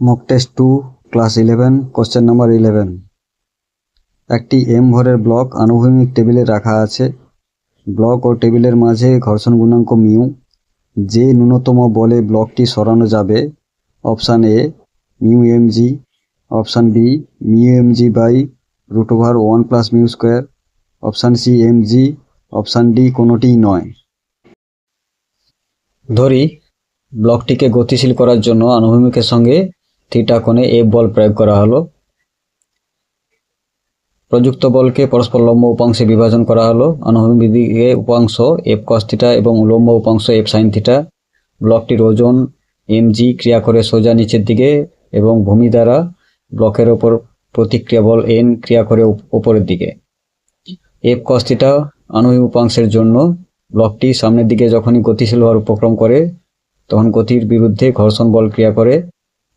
Mock test two class eleven question number eleven একটি M ভরের block আনুভূমিক টেবিলে রাখা আছে। ব্লক ও টেবিলের মাঝে ঘর্ষণ গুণাঙ্ক মিউ। যে ন্যূনতম বলে ব্লকটি সরানো যাবে option A mu M G option B mu M G by root over one plus mu square option C M G option D কোনোটিই নয়। ধরি ব্লকটিকে গতিশীল করার জন্য আনুভূমিকের সঙ্গে থিটা কোণে এফ বল প্রয়োগ করা হলো। প্রযুক্ত বলকে পরস্পর লম্ব উপাংশে বিভাজন করা হলো। আনুভূমিক দিকে উপাংশ এফ কস থিটা এবং উলম্ব উপাংশ এফ সাইন থিটা। ব্লকটির ওজন এম জি ক্রিয়া করে সোজা নিচের দিকে এবং ভূমি দ্বারা ব্লকের ওপর প্রতিক্রিয়া বল এন ক্রিয়া করে ওপরের দিকে। এফ কস থিটা আনুভূমিক উপাংশের জন্য ব্লকটি সামনের দিকে যখনই গতিশীল হওয়ার উপক্রম করে, তখন গতির বিরুদ্ধে ঘর্ষণ বল ক্রিয়া করে।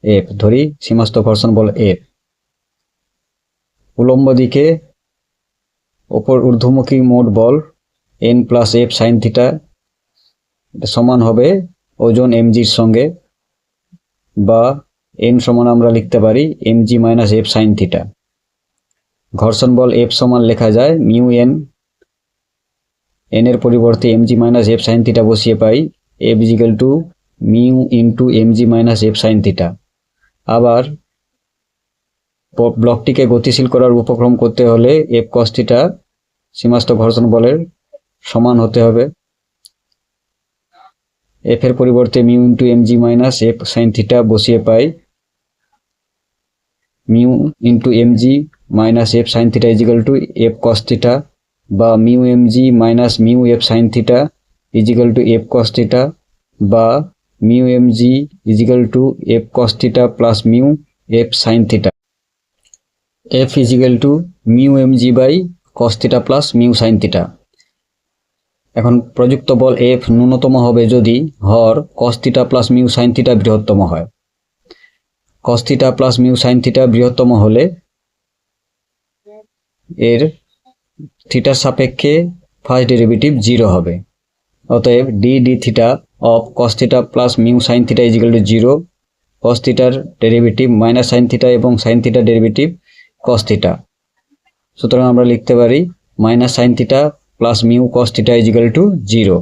এফ, ধরি, সীমাস্ত ঘর্ষণ বল এফ। উলম্ব দিকে ওপর ঊর্ধ্বমুখী মোট বল N plus F sine theta সমান হবে ওজন এমজির সঙ্গে বা এন সমান আমরা লিখতে পারি M G minus F sine theta. ঘর্ষণ বল এফ সমান লেখা যায় মিউ এন। এন এর পরিবর্তে M G minus F sine theta বসিয়ে পাই F equal to mu into M G minus F sine theta. আবার ব্লকটিকে গতিশীল করার উপক্রম করতে হলে এফ কস থিটা সীমাস্ত ঘর্ষণ বলের সমান হতে হবে। এফ এর পরিবর্তে mu into M G minus F sine theta বসিয়ে পাই mu into M G minus F sine theta equal to F cos theta বা mu M G minus mu F sine theta equal to F cos theta বা mu M G equal to F cos theta plus mu F sine theta. F equal to mu M G by cos theta plus mu sine theta. এখন প্রযুক্ত বল F ন্যূনতম হবে যদি হর cos theta plus mu sine theta বৃহত্তম হয়। Cos theta plus mu sine theta বৃহত্তম হলে এর থিটার সাপেক্ষে ফার্স্ট ডেরিভেটিভ জিরো হবে। অতএব D D theta of cos theta plus mu sine theta equal to zero cos থিটার ডেরিভেটিভ মাইনাস সাইন থিটা এবং সাইন থিটার ডেরিভেটিভ কস থিটা সুতরাং আমরা লিখতে পারি minus sine theta plus mu cos theta equal to zero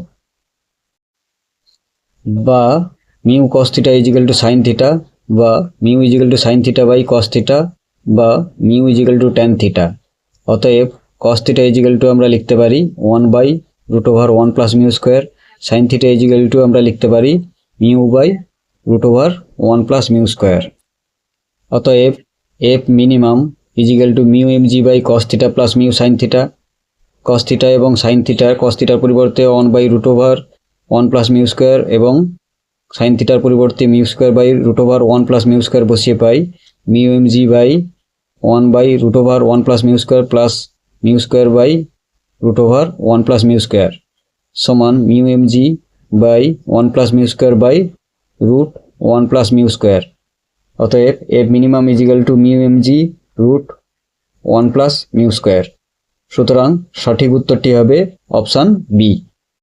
বা mu cos theta equal to sine theta বা mu equal to sine theta by cos theta বা mu equal to tan theta অতএব cos theta equal to আমরা লিখতে পারি one by root over one plus mu square sine theta equal to আমরা লিখতে পারি mu by root over one plus mu square অতএব F minimum equal to mu M G by cos theta plus mu sine theta cos theta এবং sine থিটার cos থিটার পরিবর্তে one by root over one plus mu square এবং sine থিটার পরিবর্তে mu square by root over one plus mu square বসিয়ে পাই mu M G by one by root over one plus mu square plus mu square by root over one plus mu square সমান mu M G by one plus mu square by root one plus mu square অতএব F minimum equal to mu M G root one plus mu square সুতরাং সঠিক উত্তরটি হবে option B